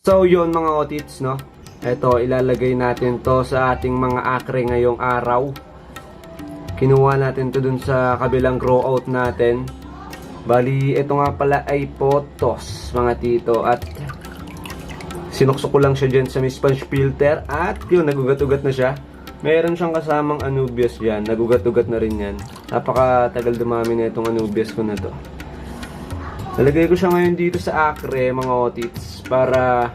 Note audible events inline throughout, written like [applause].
So yun mga otits no. Ito ilalagay natin to sa ating mga akre ngayong araw. Kinuha natin to dun sa kabilang grow out natin. Bali, ito nga pala ay potos mga tito at sinuksok ko lang siya dyan sa sponge filter at yun, nagugat-ugat na siya. Meron siyang kasamang anubias dyan, nagugat-ugat na rin yan. Napakatagal dumami na itong anubias ko na to. Nalagay ko siya ngayon dito sa acre, mga otits, para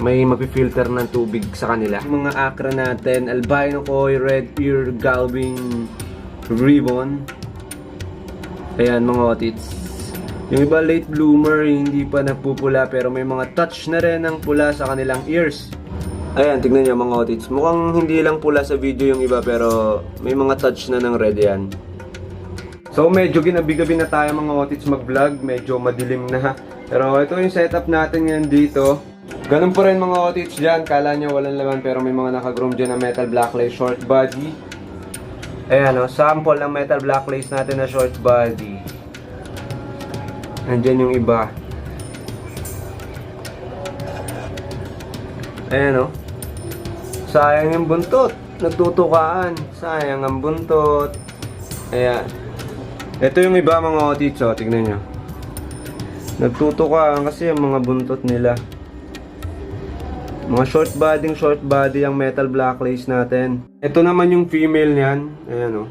may mapifilter ng tubig sa kanila. Mga acre natin, albino koi, red ear, galving, ribbon. Ayan mga otits. Yung iba late bloomer, hindi pa nagpupula pero may mga touch na rin ng pula sa kanilang ears. Ayan, tignan nyo mga otits. Mukhang hindi lang pula sa video yung iba pero may mga touch na ng red yan. So medyo ginabi-gabi na tayo mga otits mag-vlog, medyo madilim na. Pero ito yung setup natin ngayon dito. Ganun po rin mga otits dyan, kala nyo walang laman pero may mga nakagroom dyan na metal black short body. Ayan o, sample ng metal black natin na short body. Nandyan yung iba. Ayan o. Sayang yung buntot. Nagtutukaan. Sayang ang buntot. Ayan. Ito yung iba mga otits o. Tignan nyo. Nagtutukaan kasi yung mga buntot nila. Mga short body, short body ang metal black lace natin. Ito naman yung female niyan. Ayan o.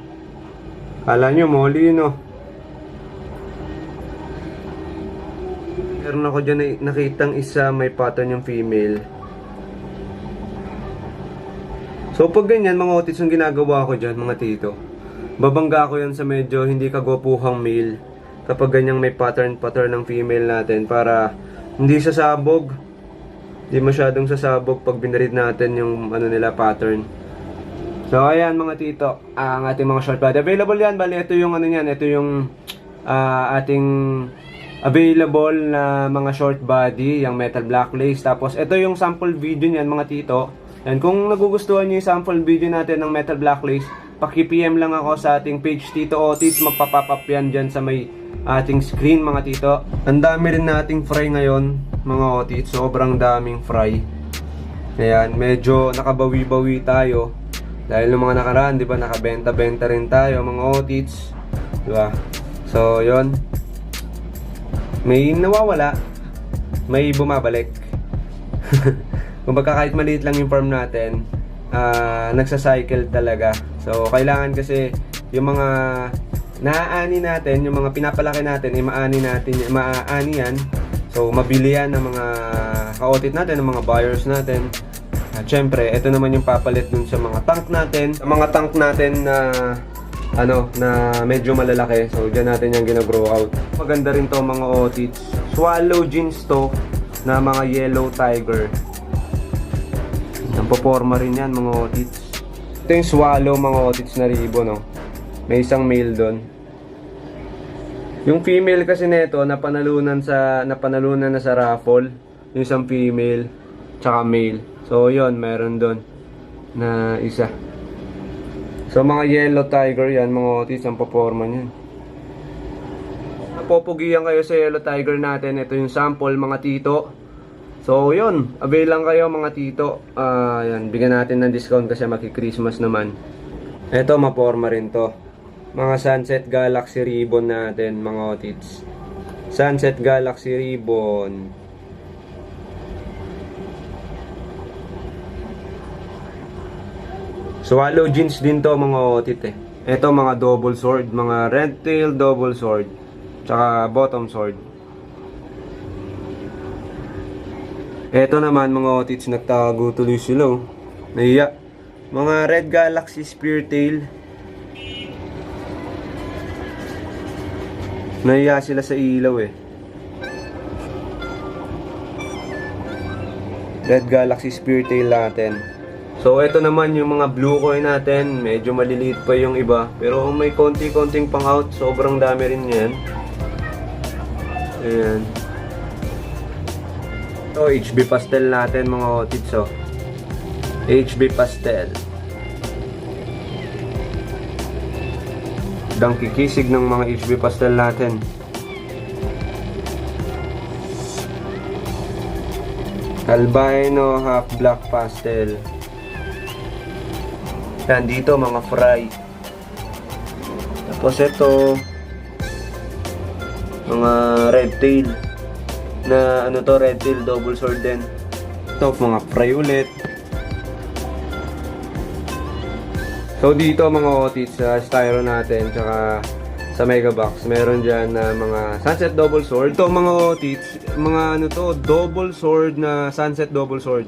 Kala nyo, molly no. Meron ako dyan na nakitang isa may pattern yung female. So pag ganyan mga otis yung ginagawa ko dyan mga tito. Babangga ko yan sa medyo hindi kagwapuhang male. Kapag ganyang may pattern pattern ng female natin para hindi sasabog. Hindi masyadong sasabog pag binarid natin yung ano nila pattern. So ayan mga tito, ang ating mga short body. Available yan, bali ito yung ano yan, ito yung ah, ating available na mga short body, yung metal black lace. Tapos ito yung sample video niyan mga tito. Yan, kung nagugustuhan niyo yung sample video natin ng metal black lace, paki-PM lang ako sa ating page Tito Otis, magpa-pop up yan dyan sa may ating screen mga tito. Ang dami rin nating fry ngayon mga Otis, sobrang daming fry. Ayan, medyo nakabawi-bawi tayo. Dahil nung mga nakaraan, di ba, nakabenta-benta rin tayo, mga otits. Di ba? So, yon May nawawala, may bumabalik. [laughs] Kumbaga kahit maliit lang yung farm natin, ah nagsa-cycle talaga. So, kailangan kasi yung mga naaani natin, yung mga pinapalaki natin, ay maani natin, maaani yan. So, mabili yan ng mga ka-audit natin, ng mga buyers natin. At syempre, ito naman yung papalit dun sa mga tank natin. Sa mga tank natin na ano, na medyo malalaki. So, dyan natin yung gina-grow out. Maganda rin to mga otits. Swallow jeans to na mga yellow tiger. Ang poporma rin yan mga otits. Ito yung swallow mga otits na ribbon, no? May isang male doon. Yung female kasi nito napanalunan sa napanalunan na sa raffle. Yung isang female tsaka male. So yon meron doon na isa. So mga yellow tiger yan, mga otis ang paporma niyan. Napopugian kayo sa yellow tiger natin. Ito yung sample mga tito. So yun, avail lang kayo mga tito. Yan, bigyan natin ng discount kasi maki-Christmas naman. Ito maporma rin to. Mga Sunset Galaxy Ribbon natin, mga otits. Sunset Galaxy Ribbon. Swallow jeans din to mga otit eh. Ito mga double sword, mga red tail double sword. Tsaka bottom sword. Ito naman mga otits nagtago tuloy sila oh. Nahiya. Mga red galaxy spear tail. Nahiya sila sa ilaw eh. Red Galaxy Spear Tail natin. So, ito naman yung mga blue coin natin. Medyo maliliit pa yung iba. Pero may konti-konting pang out. Sobrang dami rin yan. Ayan. Ito, HB pastel natin mga otits oh. HB pastel. Dang kikisig ng mga HB pastel natin. Albino half black pastel. Yan dito mga fry. Tapos ito mga red tail na ano to red tail double sword din. Ito mga fry ulit. So dito mga otis sa styro natin tsaka sa mega box meron diyan na mga sunset double sword. Ito mga otis, mga ano to, double sword na sunset double sword.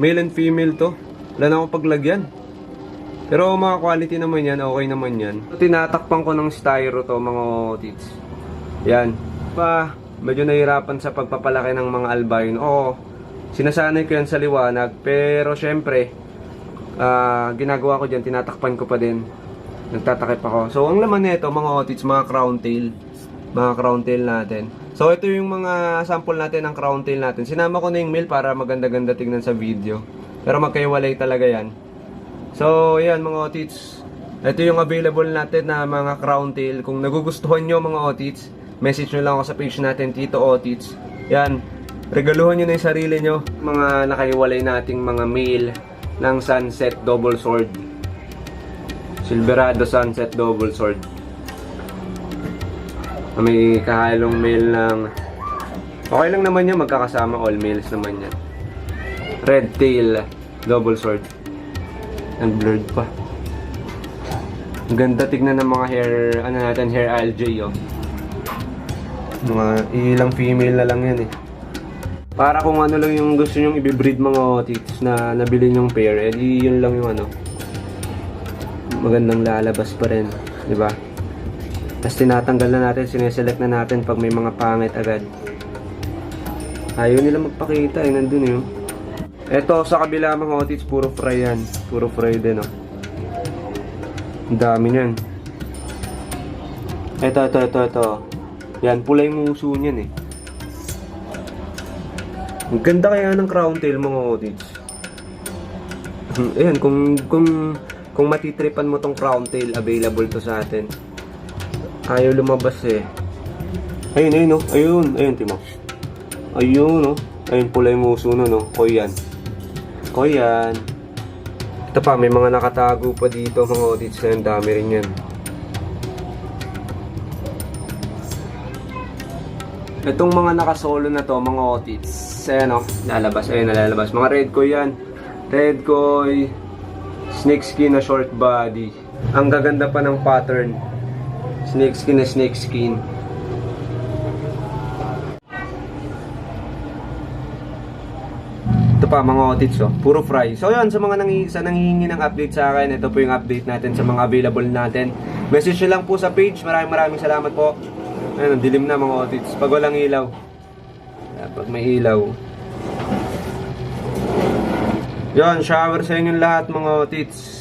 Male and female to. Wala na akong paglagyan. Pero mga quality naman yan, okay naman yan. Tinatakpan ko ng styro to mga otis. Yan. Pa, medyo nahirapan sa pagpapalaki ng mga albino. Oo, sinasanay ko yan sa liwanag. Pero syempre, ah, ginagawa ko dyan, tinatakpan ko pa din. Nagtatakip ako. So, ang laman nito, mga otits, mga crown tail. Mga crown tail natin. So, ito yung mga sample natin ng crown tail natin. Sinama ko na yung male para maganda-ganda tignan sa video. Pero magkaiwalay talaga yan. So, yan mga otits. Ito yung available natin na mga crown tail. Kung nagugustuhan nyo mga otits, message nyo lang ako sa page natin, Tito Otits. Yan. Regaluhan nyo na yung sarili nyo. Mga nakaiwalay nating mga male ng Sunset Double Sword. Silverado Sunset Double Sword. May kahalong male ng... Okay lang naman yan, magkakasama all males naman yan. Red Tail Double Sword. And blurred pa. Ang ganda tignan ng mga hair, ano natin, hair algae, oh. Mga ilang female na lang yan, eh. Para kung ano lang yung gusto nyong i-breed mga otits na nabili nyong pair, edi yun lang yung ano. Magandang lalabas pa rin, di ba? Tapos tinatanggal na natin, sineselect na natin pag may mga pangit agad. Ayaw nila magpakita, eh, nandun eh. oh. Eto, sa kabila mga otits, puro fry yan. Puro fry din, oh. Dami niyan. Eto, eto, eto, eto. Yan, pula yung uso niyan eh. Ang ganda kaya ng crown tail mga otits. Hmm, Ayan, kung, kung, kung matitripan mo tong crown tail, available to sa atin. Ayaw lumabas eh. Ayun, ayun, oh. Ayun, ayun, timo. Ayun, oh. Ayun, pula yung uso nun, oh. O yan. O yan. Ito pa, may mga nakatago pa dito mga audits na yung dami rin yan. Itong mga nakasolo na to, mga audits, ayan o, lalabas, ayun nalalabas. Mga red koi yan. Red koi, snake skin na short body. Ang gaganda pa ng pattern. Snake skin na snake skin. Ito pa mga audits oh, puro fry. So yun, sa mga nangi sa nanghihingi ng update sa akin, ito po yung update natin sa mga available natin. Message nyo lang po sa page. Maraming maraming salamat po. Ayun, ang dilim na mga audits. Pag walang ilaw. Pag may ilaw. Yun, shower sa inyong lahat mga audits.